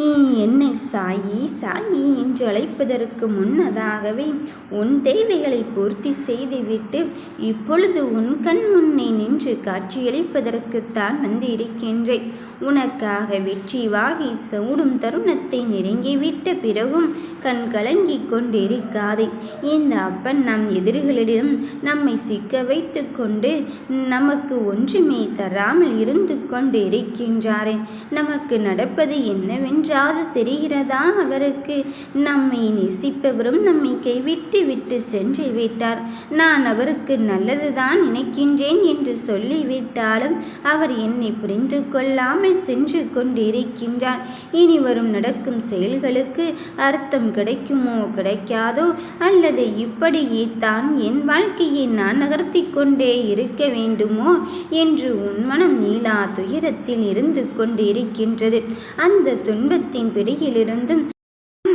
நீ என்னை சாயி சாயி என்று அழைப்பதற்கு முன்னதாகவே உன் தேவைகளை பூர்த்தி செய்துவிட்டு இப்பொழுது உன் கண் முன்னே நின்று காட்சியளிப்பதற்குத்தான் வந்து இருக்கின்றேன் உனக்காக வெற்றி வாகி சூடும் தருணத்தை நெருங்கிவிட்ட பிறகும் கண் கலங்கிக் கொண்டிருக்காதே. இந்த அப்பன் நம் எதிரிகளிடம் நம்மை சிக்க வைத்து கொண்டு நமக்கு ஒன்றுமே தராமல் இருந்து கொண்டு இருக்கின்றாரே நமக்கு நடப்பது என்னவென்று என்றாவது தெரிகிறதா? அவருக்கு நம்மை நேசிப்பவரும் நம்மை கைவிட்டு விட்டு சென்று விட்டார். நான் அவருக்கு நல்லதுதான் நினைக்கின்றேன் என்று சொல்லிவிட்டாலும் அவர் என்னை புரிந்து கொள்ளாமல் சென்று கொண்டிருக்கின்றார். இனி வரும் நடக்கும் செயல்களுக்கு அர்த்தம் கிடைக்குமோ கிடைக்காதோ? அல்லது இப்படியே தான் என் வாழ்க்கையை நான் நகர்த்தி கொண்டே இருக்க வேண்டுமோ என்று உன் மனம் நீலா துயரத்தில் இருந்து கொண்டிருக்கின்றது. அந்த மரணத்தின் பிடியிலிருந்தும்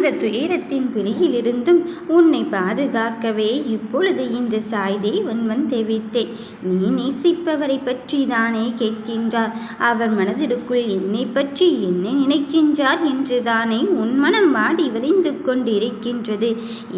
அந்த துயரத்தின் பிடியிலிருந்தும் உன்னை பாதுகாக்கவே இப்பொழுது இந்த சாய் தேவன் வந்து விட்டேன். நீ நேசிப்பவரை பற்றி தானே கேட்கின்றார். அவர் மனதிற்குள் என்னை பற்றி என்ன நினைக்கின்றார் என்று தானே உன் மனம் வாடி வதைந்து கொண்டிருக்கின்றது.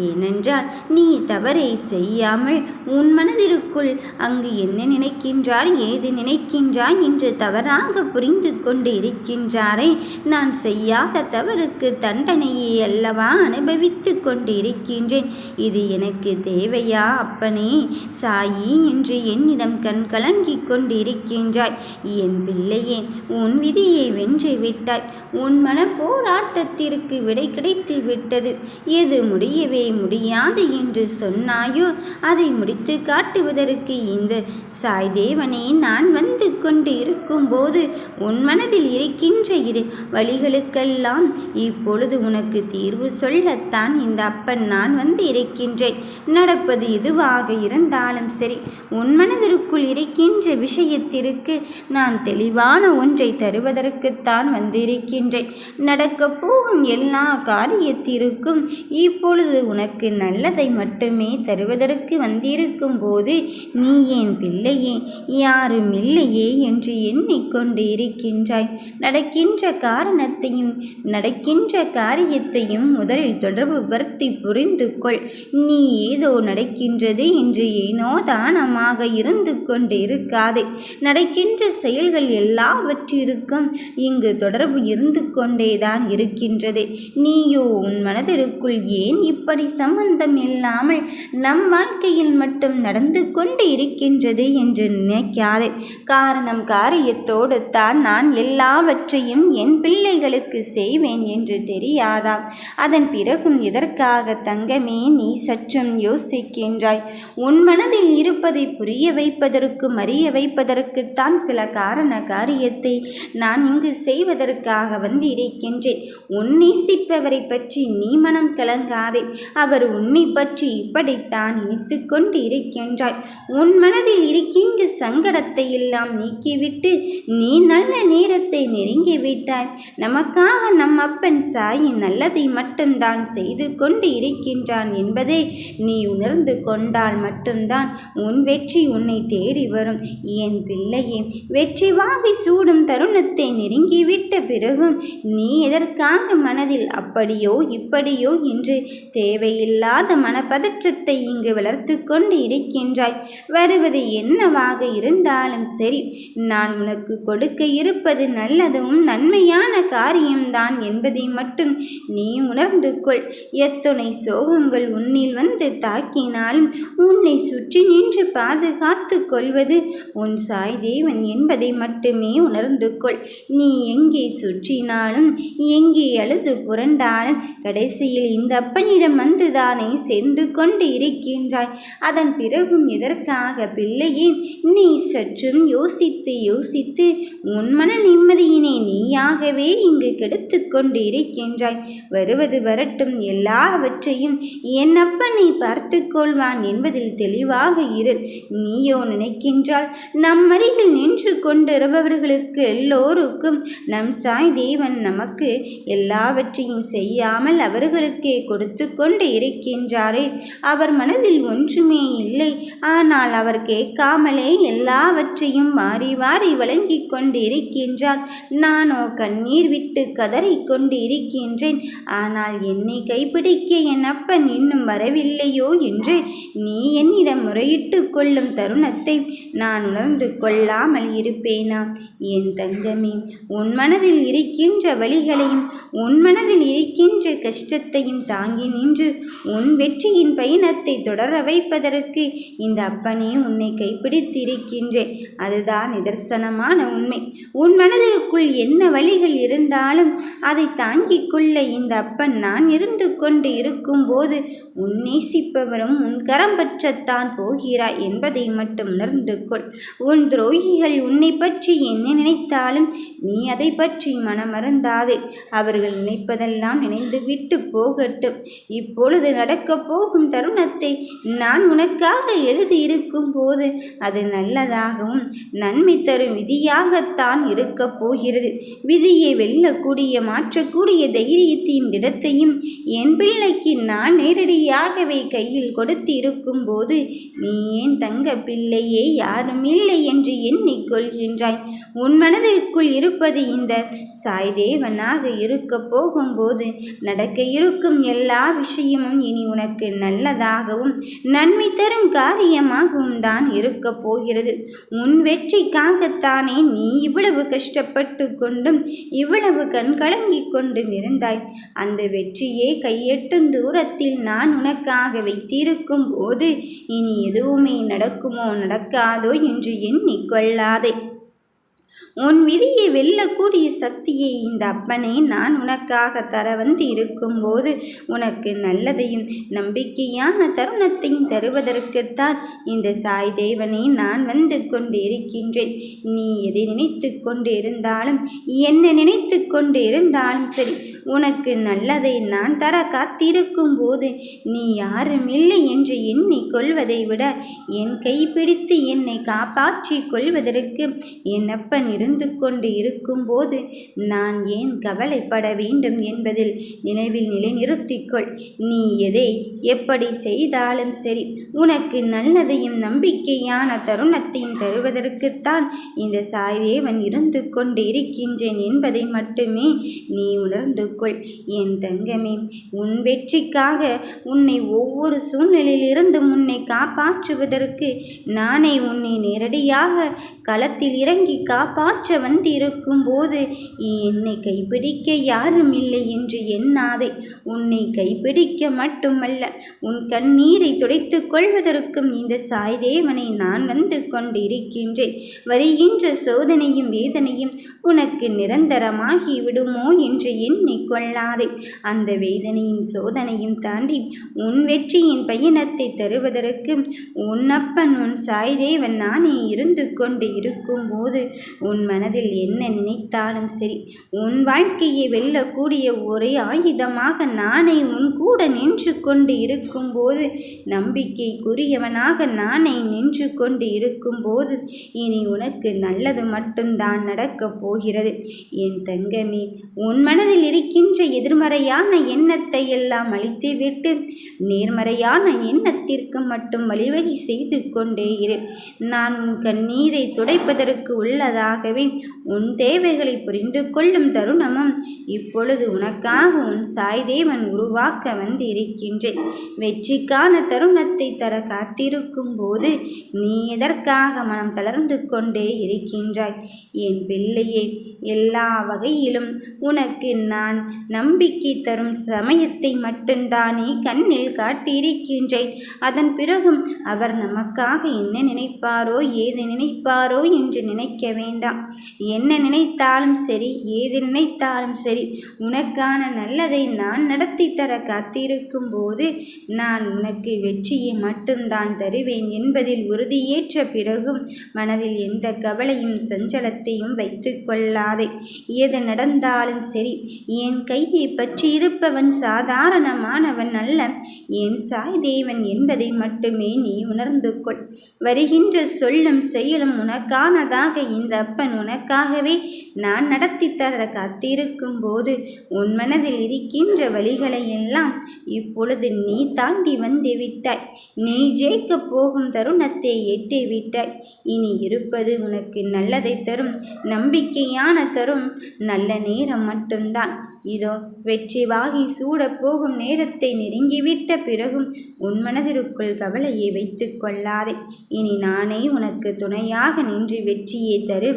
ஏனென்றால் நீ தவறை செய்யாமல் உன் மனதிற்குள் அங்கு என்ன நினைக்கின்றார் ஏது நினைக்கின்றார் என்று தவறாக புரிந்து கொண்டு இருக்கின்றாரே நான் செய்யாத தவறுக்கு தண்டனையை அல்லவா அனுபவித்து கொண்டிருக்கின்றேன். இது எனக்கு தேவையா அப்பனே? சாயி என்று என்னிடம் கண் கலங்கிக் கொண்டிருக்கின்றாய். என் பிள்ளையே உன் விதியை வென்று விட்டாய். உன் மன போராட்டத்திற்கு விடை கிடைத்து விட்டது. எது முடியவே முடியாது என்று சொன்னாயோ அதை முடித்து காட்டுவதற்கு இந்த. சாய் தேவனே நான் வந்து கொண்டு இருக்கும்போது உன் மனதில் இருக்கின்ற இரு வழிகளுக்கெல்லாம் இப்பொழுது உனக்கு தீர்வு சொல்லத்தான் இந்த அப்பன் நான் வந்து இருக்கின்றேன். நடப்பது எதுவாக இருந்தாலும் சரி உன் மனதிற்குள் இருக்கின்ற விஷயத்திற்கு நான் தெளிவான ஒன்றை தருவதற்குத்தான் வந்திருக்கின்றேன். நடக்கப் போகும் எல்லா காரியத்திற்கும் இப்பொழுது உனக்கு நல்லதை மட்டுமே தருவதற்கு வந்திருக்கும் போது நீ ஏன் பிள்ளையே யாரும் இல்லையே என்று எண்ணிக்கொண்டு இருக்கின்றாய். நடக்கின்ற காரணத்தையும் நடக்கின்ற காரியத்தையும் முதலில் தொடர்பு படுத்தி புரிந்து கொள். நீ ஏதோ நடக்கின்றது என்று ஏனோ தானமாக இருந்து கொண்டு இருக்காதே நடக்கின்ற செயல்கள் எல்லாவற்றிற்கும் இங்கு தொடர்பு இருந்து கொண்டேதான் இருக்கின்றது. நீயோ உன் மனதிற்குள் ஏன் இப்படி சம்பந்தம் இல்லாமல் நம் வாழ்க்கையில் மட்டும் நடந்து கொண்டு இருக்கின்றது என்று நினைக்காதே. காரணம் காரியத்தோடு தான் நான் எல்லாவற்றையும் என் பிள்ளைகளுக்கு செய்வேன் என்று தெரியாதா? அதன் பிறகும் எதற்காக தங்கமே நீ சற்றும் யோசிக்கின்றாய். உன் மனதில் இருப்பதை புரிய வைப்பதற்கும் அறிய வைப்பதற்குத்தான் சில காரண காரியத்தை நான் இங்கு செய்வதற்காக வந்து இருக்கின்றேன் உன் நேசிப்பவரை பற்றி நீ மனம் கலங்காதே. அவர் உன்னை பற்றி இப்படித்தான் நினைத்து கொண்டு இருக்கின்றாய் உன் மனதில் இருக்கின்ற சங்கடத்தை எல்லாம் நீக்கிவிட்டு நீ நல்ல நேரத்தை நெருங்கிவிட்டாய். நமக்காக நம் அப்பன் சாயி நல்லதை மட்டும்தான் செய்து கொண்டு இருக்கின்றான் என்பதை நீ உணர்ந்து கொண்டால் மட்டும்தான் உன் வெற்றி உன்னை தேடி வரும். என் பிள்ளையே வெற்றி வாகி சூடும் தருணத்தை நெருங்கிவிட்ட பிறகும் நீ எதற்காக மனதில் அப்படியோ இப்படியோ என்று தேவையில்லாத மனப்பதற்றத்தை இங்கு வளர்த்து கொண்டு இருக்கின்றாய்? வருவது என்னவாக இருந்தாலும் சரி நான் உனக்கு கொடுக்க இருப்பது நல்லதும் நன்மையான காரியம்தான் என்பதை மட்டும் நீ உணர்ந்து கொள். எத்தனை சோகங்கள் உன்னில் வந்து தாக்கினாலும் உன்னை சுற்றி நின்று பாதுகாத்து கொள்வது உன் சாய் தேவன் என்பதை மட்டுமே உணர்ந்து கொள். நீ எங்கே சுற்றினாலும் எங்கே அழுது புரண்டாலும் கடைசியில் இந்த அப்பனிடம் வந்துதானே சேர்ந்து கொண்டு இருக்கின்றாய். அதன் பிறகும் எதற்காக பிள்ளையே நீ சற்றும் யோசித்து யோசித்து உன் மன நிம்மதியினை நீயாகவே இங்கு கெடுத்து கொண்டு இருக்கின்றாய். வருவது வரட்டும். எல்லாவற்றையும் என் அப்பனை பார்த்து கொள்வான் என்பதில் தெளிவாக இரு. நீயோ நினைக்கின்றால் நம் அருகில் நின்று கொண்டிருப்பவர்களுக்கு எல்லோருக்கும் நம் சாய் தேவன் நமக்கு எல்லாவற்றையும் செய்யாமல் அவர்களுக்கே கொடுத்து கொண்டு இருக்கின்றாரே. அவர் மனதில் ஒன்றுமே இல்லை. ஆனால் அவர் கேட்காமலே எல்லாவற்றையும் மாறி மாறி வழங்கி கொண்டு இருக்கின்றார் நானோ கண்ணீர் விட்டு கதறி கொண்டு இருக்கின்றேன் ஆனால் என்னை கைப்பிடிக்க என் அப்பன் இன்னும் வரவில்லையோ என்று நீ என்னிடம் முறையிட்டு கொள்ளும் தருணத்தை நான் உணர்ந்து கொள்ளாமல் இருப்பேனா? என் தங்கமே உன் மனதில் இருக்கின்ற வழிகளையும் உன் மனதில் இருக்கின்ற கஷ்டத்தையும் தாங்கி நின்று உன் வெற்றியின் பயணத்தை தொடர வைப்பதற்கு இந்த அப்பனே உன்னை கைப்பிடித்திருக்கின்றேன். அதுதான் நிதர்சனமான உண்மை. உன் மனதிற்குள் என்ன வழிகள் இருந்தாலும் அதை தாங்கிக் கொள்ள இந்த அப்பன் நான் இருந்து கொண்டு இருக்கும்போது உன் நேசிப்பவரும் உன் கரம் பற்றத்தான் போகிறாய் என்பதை மட்டும் உணர்ந்து கொள். உன் துரோகிகள் உன்னை பற்றி என்ன நினைத்தாலும் நீ அதை பற்றி மனமறந்தாதே. அவர்கள் நினைப்பதெல்லாம் நினைந்து விட்டு போகட்டும். இப்பொழுது நடக்கப் போகும் தருணத்தை நான் உனக்காக எழுதியிருக்கும் போது அது நல்லதாகவும் நன்மை தரும் விதியாகத்தான் இருக்கப் போகிறது. விதியை வெல்லக்கூடிய மாற்றக்கூடிய தைரியத்தையும் இடத்தையும் என் பிள்ளைக்கு நான் நேரடியாகவே கையில் கொடுத்து இருக்கும் போது நீ ஏன் தங்க பிள்ளையே? யாரும் இல்லை என்று எண்ணிக்கொள்கின்றாய் உன் மனதிற்குள் இருப்பது இந்த சாய்தேவனாக இருக்க போகும்போது நடக்க இருக்கும் எல்லா விஷயமும் இனி உனக்கு நல்லதாகவும் நன்மை தரும் காரியமாகவும் தான் இருக்க போகிறது. உன் வெற்றிக்காகத்தானே நீ இவ்வளவு கஷ்டப்பட்டு கொண்டும் இவ்வளவு கண் கலங்கிக் கொண்டும் இருந்தாய். அந்த வெற்றியே கையெட்டும் தூரத்தில் நான் உனக்காக வைத்திருக்கும் போது இனி எதுவுமே நடக்குமோ நடக்காதோ என்று எண்ணிக்கொள்ளாதே உன் விதியை வெல்லக்கூடிய சக்தியை இந்த அப்பனே நான் உனக்காக தர வந்து இருக்கும்போது உனக்கு நல்லதையும் நம்பிக்கையான தருணத்தையும் தருவதற்குத்தான் இந்த சாய் தேவனை நான் வந்து கொண்டு இருக்கின்றேன் நீ எதை நினைத்து கொண்டு இருந்தாலும் என்ன நினைத்து கொண்டு இருந்தாலும் சரி உனக்கு நல்லதை நான் தர காத்திருக்கும் போது நீ யாரும் இல்லை என்று எண்ணி கொள்வதை விட என் கைப்பிடித்து என்னை காப்பாற்றிக் கொள்வதற்கு என் அப்பன் இருந்து கொண்டு இருக்கும்போது நான் ஏன் கவலைப்பட வேண்டும் என்பதில் நினைவில் நிலைநிறுத்திக்கொள். நீ எதை எப்படி செய்தாலும் சரி உனக்கு நல்லதையும் நம்பிக்கையான தருணத்தையும் தருவதற்குத்தான் இந்த சாய்தேவன் இருந்து கொண்டு இருக்கின்றேன் என்பதை மட்டுமே நீ உணர்ந்து கொள். என் தங்கமே உன் வெற்றிக்காக உன்னை ஒவ்வொரு சூழ்நிலையிலிருந்து உன்னை காப்பாற்றுவதற்கு நானே உன்னை நேரடியாக களத்தில் இறங்கி காப்பாற்ற காற்றவன் வந்திருக்கும் போது என்னை கைப்பிடிக்க யாரும் இல்லை என்று எண்ணாதே. உன்னை கைப்பிடிக்க மட்டுமல்ல உன் கண்ணீரை துடைத்துக் கொள்வதற்கும் இந்த சாய்தேவனை நான் வந்து கொண்டிருக்கின்றேன். வருகின்ற சோதனையும் வேதனையும் உனக்கு நிரந்தரமாகி விடுமோ என்று எண்ணிக்கொள்ளாதே அந்த வேதனையும் சோதனையும் தாண்டி உன் வெற்றியின் பயணத்தை தருவதற்கு உன் அப்பன் உன் சாய்தேவன் நானே இருந்து கொண்டு இருக்கும்போது உன் மனதில் என்ன நினைத்தாலும் சரி உன் வாழ்க்கையை வெல்லக்கூடிய ஒரே ஆயுதமாக நானே உன் கூட நின்று கொண்டு இருக்கும்போது நம்பிக்கைக்குரியவனாக நானே நின்று கொண்டு இருக்கும்போது இனி உனக்கு நல்லது மட்டும்தான் நடக்கப் போகிறது. என் தங்கமே உன் மனதில் இருக்கின்ற எதிர்மறையான எண்ணத்தை எல்லாம் அழித்துவிட்டு நேர்மறையான எண்ணத்திற்கு மட்டும் வழிவகை செய்து கொண்டே இரு. நான் உன் கண்ணீரை துடைப்பதற்கு உள்ளதாக ஆகவே உன் தேவைகளை புரிந்து கொள்ளும் தருணமும் இப்பொழுது உனக்காக உன் சாய்தேவன் உருவாக்க வந்து இருக்கின்றேன் வெற்றிக்கான தருணத்தை தர காத்திருக்கும் போது நீ எதற்காக மனம் தளர்ந்து கொண்டே இருக்கின்றாய்? என் பிள்ளையை எல்லா வகையிலும் உனக்கு நான் நம்பிக்கை தரும் சமயத்தை மட்டும்தானே கண்ணில் காட்டியிருக்கின்றேன் அதன் பிறகும் அவர் நமக்காக என்ன நினைப்பாரோ ஏது நினைப்பாரோ என்று நினைக்க வேண்டாம். தான் என்ன நினைத்தாலும் சரி ஏது நினைத்தாலும் சரி உனக்கான நல்லதை நான் நடத்தி தர காத்திருக்கும் போது நான் உனக்கு வெற்றியை மட்டும்தான் தருவேன் என்பதில் உறுதியேற்ற பிறகும் மனதில் எந்த கவலையும் சஞ்சலத்தையும் வைத்து கொள்ளாதே. எது நடந்தாலும் சரி என் கையை பற்றி இருப்பவன் சாதாரணமானவன் அல்ல. என் சாய் தேவன் என்பதை மட்டுமே நீ உணர்ந்து கொள். வருகின்ற சொல்லும் செயலும் உனக்கானதாக. இந்த அப்பன் உனக்காகவே நான் நடத்தி தர காத்திருக்கும் போது உன் மனதில் இருக்கின்ற வழிகளை எல்லாம் இப்பொழுது நீ தாண்டி வந்து விட்டாய். நீ ஜெயிக்கப் போகும் தருணத்தை எட்டி விட்டாய். இனி இருப்பது உனக்கு நல்லதை தரும் நம்பிக்கையான தரும் நல்ல நேரம் மட்டும்தான். இதோ வெற்றி வாகி சூடப் போகும் நேரத்தை நெருங்கிவிட்ட பிறகும் உன் மனதிற்குள் கவலையை வைத்து கொள்ளாதே. இனி நானே உனக்கு துணையாக நின்று வெற்றியை தருவேன்.